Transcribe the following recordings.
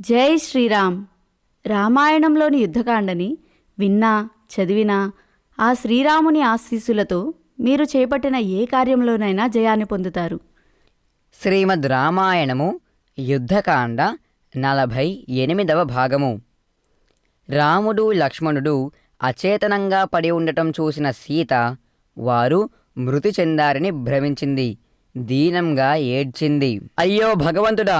జై శ్రీరామ్. రామాయణంలోని యుద్ధకాండని విన్నా చదివినా ఆ శ్రీరాముని ఆశీస్సులతో మీరు చేపట్టిన ఏ కార్యంలోనైనా జయాన్ని పొందుతారు. శ్రీమద్ రామాయణము యుద్ధకాండ నలభై ఎనిమిదవ భాగము. రాముడు లక్ష్మణుడు అచేతనంగా పడి ఉండటం చూసిన సీత వారు మృతి చెందారని భ్రమించింది దీనంగా ఏడ్చింది. అయ్యో భగవంతుడా!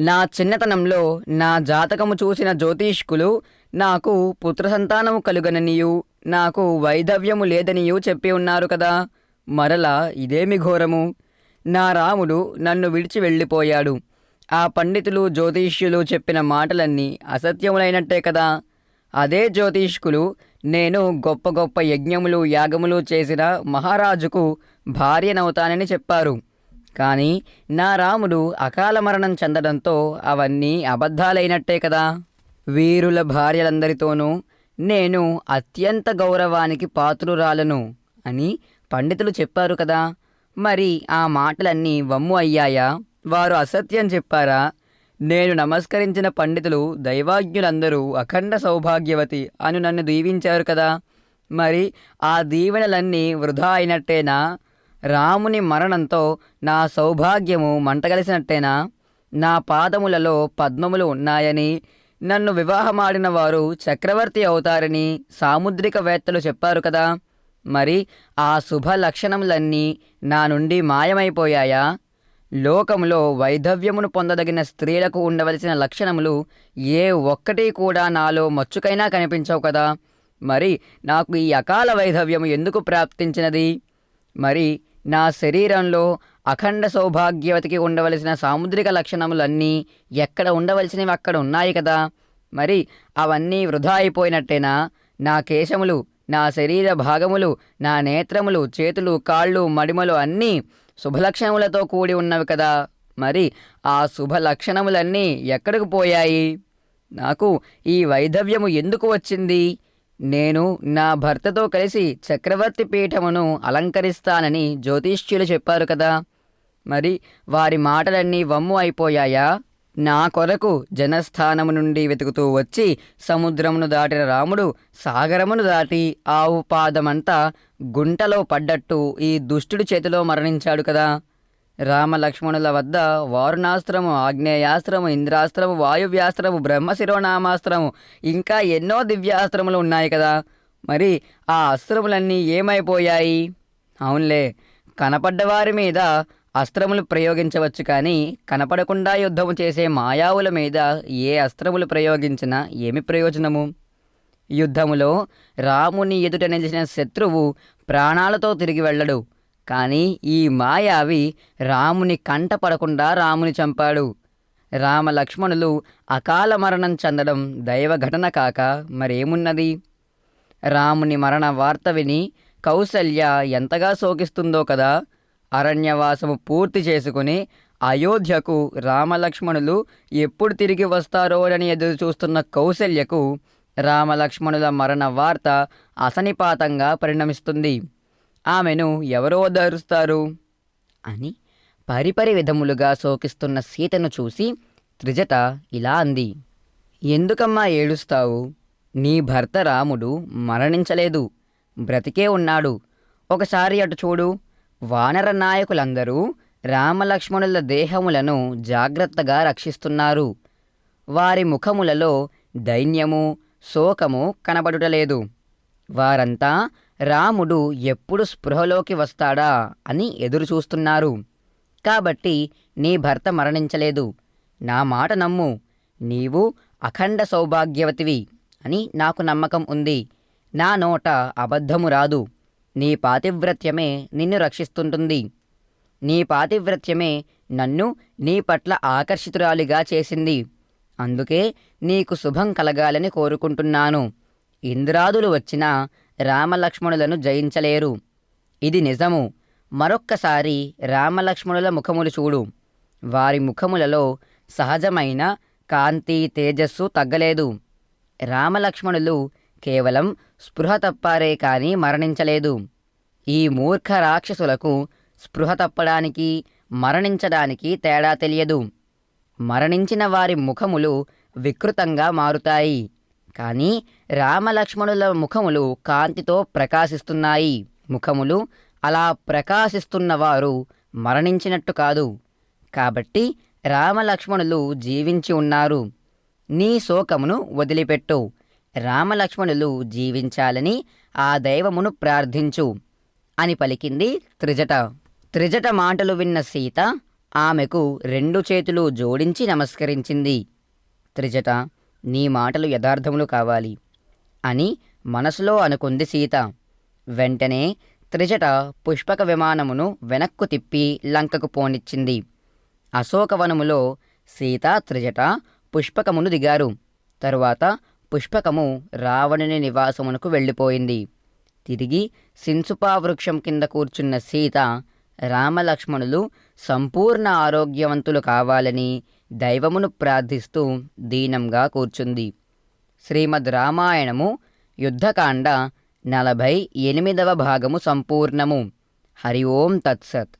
నా చిన్నతనంలో నా జాతకము చూసిన జ్యోతిష్కులు నాకు పుత్ర సంతానము కలుగననియు నాకు వైధవ్యము లేదనియు చెప్పి ఉన్నారు కదా. మరలా ఇదేమి ఘోరము? నా రాముడు నన్ను విడిచి వెళ్ళిపోయాడు. ఆ పండితులు జ్యోతిష్యులు చెప్పిన మాటలన్నీ అసత్యములైనట్టే కదా. అదే జ్యోతిష్కులు నేను గొప్ప గొప్ప యజ్ఞములు యాగములు చేసిన మహారాజుకు భార్యనవుతానని చెప్పారు. కానీ నా రాముడు అకాల మరణం చెందడంతో అవన్నీ అబద్ధాలైనట్టే కదా. వీరుల భార్యలందరితోనూ నేను అత్యంత గౌరవానికి పాత్రురాలను అని పండితులు చెప్పారు కదా. మరి ఆ మాటలన్నీ వమ్ము అయ్యాయా? వారు అసత్యం చెప్పారా? నేను నమస్కరించిన పండితులు దైవాజ్ఞులందరూ అఖండ సౌభాగ్యవతి అని నన్ను దీవించారు కదా. మరి ఆ దీవెనలన్నీ వృధా అయినట్టేనా? రాముని మరణంతో నా సౌభాగ్యము మంటగలిసినట్టేనా? నా పాదములలో పద్మములు ఉన్నాయని నన్ను వివాహమాడిన వారు చక్రవర్తి అవుతారని సాముద్రికవేత్తలు చెప్పారు కదా. మరి ఆ శుభ లక్షణములన్నీ నా నుండి మాయమైపోయాయా? లోకములో వైధవ్యమును పొందదగిన స్త్రీలకు ఉండవలసిన లక్షణములు ఏ ఒక్కటి కూడా నాలో మచ్చుకైనా కనిపించవు కదా. మరి నాకు ఈ అకాల వైధవ్యము ఎందుకు ప్రాప్తించినది? మరి నా శరీరంలో అఖండ సౌభాగ్యవతికి ఉండవలసిన సాముద్రిక లక్షణములన్నీ ఎక్కడ ఉండవలసినవి అక్కడ ఉన్నాయి కదా? మరి అవన్నీ వృధా అయిపోయినట్టేనా? నా కేశములు నా శరీర భాగములు నా నేత్రములు చేతులు కాళ్ళు మడిమలు అన్నీ శుభలక్షణములతో కూడి ఉన్నవి కదా? మరి ఆ శుభ లక్షణములన్నీ ఎక్కడికి పోయాయి? నాకు ఈ వైధవ్యము ఎందుకు వచ్చింది? నేను నా భర్తతో కలిసి చక్రవర్తి పీఠమును అలంకరిస్తానని జ్యోతిష్యులు చెప్పారు కదా. మరి వారి మాటలన్నీ వమ్ము అయిపోయాయా? నా కొరకు జనస్థానము నుండి వెతుకుతూ వచ్చి సముద్రమును దాటిన రాముడు సాగరమును దాటి ఆవు పాదమంతా గుంటలో పడ్డట్టు ఈ దుష్టుడి చేతిలో మరణించాడు కదా. రామలక్ష్మణుల వద్ద వారుణాస్త్రము ఆగ్నేయాస్త్రము ఇంద్రాస్త్రము వాయువ్యాస్త్రము బ్రహ్మశిరోనామాస్త్రము ఇంకా ఎన్నో దివ్యాస్త్రములు ఉన్నాయి కదా. మరి ఆ అస్త్రములన్నీ ఏమైపోయాయి? అవునులే కనపడ్డవారి మీద అస్త్రములు ప్రయోగించవచ్చు కానీ కనపడకుండా యుద్ధము చేసే మాయావుల మీద ఏ అస్త్రములు ప్రయోగించినా ఏమి ప్రయోజనము? యుద్ధములో రాముని ఎదుట నిలిచిన శత్రువు ప్రాణాలతో తిరిగి వెళ్ళడు. కానీ ఈ మాయావి రాముని కంటపడకుండా రాముని చంపాడు. రామ లక్ష్మణులు అకాల మరణం చెందడం దైవ ఘటన కాక మరేమున్నది? రాముని మరణ వార్త విని కౌసల్య ఎంతగా శోకిస్తుందో కదా! అరణ్యవాసము పూర్తి చేసుకుని అయోధ్యకు రామలక్ష్మణులు ఎప్పుడు తిరిగి వస్తారోనని ఎదురు చూస్తున్న కౌసల్యకు రామలక్ష్మణుల మరణ వార్త అసనిపాతంగా పరిణమిస్తుంది. ఆమెను ఎవరో ఓదారుస్తారు అని పరిపరి విధములుగా శోకిస్తున్న సీతను చూసి త్రిజట ఇలా అంది. ఎందుకమ్మా ఏడుస్తావు? నీ భర్త రాముడు మరణించలేదు. బ్రతికే ఉన్నాడు. ఒకసారి అటు చూడు. వానర నాయకులందరూ రామలక్ష్మణుల దేహములను జాగ్రత్తగా రక్షిస్తున్నారు. వారి ముఖములలో దైన్యము శోకము కనబడుటలేదు. వారంతా రాముడు ఎప్పుడు స్పృహలోకి వస్తాడా అని ఎదురుచూస్తున్నారు. కాబట్టి నీ భర్త మరణించలేదు. నా మాట నమ్ము. నీవు అఖండ సౌభాగ్యవతివి అని నాకు నమ్మకం ఉంది. నా నోట అబద్ధము రాదు. నీ పాతివ్రత్యమే నిన్ను రక్షిస్తుంటుంది. నీ పాతివ్రత్యమే నన్ను నీ పట్ల ఆకర్షితురాలిగా చేసింది. అందుకే నీకు శుభం కలగాలని కోరుకుంటున్నాను. ఇంద్రాదులు వచ్చినా రామలక్ష్మణులను జయించలేరు. ఇది నిజము. మరొక్కసారి రామలక్ష్మణుల ముఖములు చూడు. వారి ముఖములలో సహజమైన కాంతి తేజస్సు తగ్గలేదు. రామలక్ష్మణులు కేవలం స్పృహ తప్పారే కాని మరణించలేదు. ఈ మూర్ఖ రాక్షసులకు స్పృహ తప్పడానికి మరణించడానికి తేడా తెలియదు. మరణించిన వారి ముఖములు వికృతంగా మారుతాయి. కానీ రామలక్ష్మణుల ముఖములు కాంతితో ప్రకాశిస్తున్నాయి. ముఖములు అలా ప్రకాశిస్తున్నవారు మరణించినట్టు కాదు. కాబట్టి రామలక్ష్మణులు జీవించి ఉన్నారు. నీ శోకమును వదిలిపెట్టు. రామలక్ష్మణులు జీవించాలని ఆ దైవమును ప్రార్థించు అని పలికింది త్రిజట. త్రిజట మాటలు విన్న సీత ఆమెకు రెండు చేతులు జోడించి నమస్కరించింది. త్రిజట నీ మాటలు యథార్థములు కావాలి అని మనసులో అనుకుంది సీత. వెంటనే త్రిజట పుష్పక విమానమును వెనక్కు తిప్పి లంకకు పోనిచ్చింది. అశోకవనములో సీత త్రిజట పుష్పకమును దిగారు. తరువాత పుష్పకము రావణుని నివాసమునకు వెళ్ళిపోయింది. తిరిగి సిన్సుపా వృక్షం కింద కూర్చున్న సీత రామలక్ష్మణులు సంపూర్ణ ఆరోగ్యవంతులు కావాలని దైవమును ప్రార్థిస్తూ దీనంగా కూర్చుంది. శ్రీమద్ రామాయణము యుద్ధకాండ నలభై ఎనిమిదవ భాగము సంపూర్ణము. హరి ఓం తత్సత్.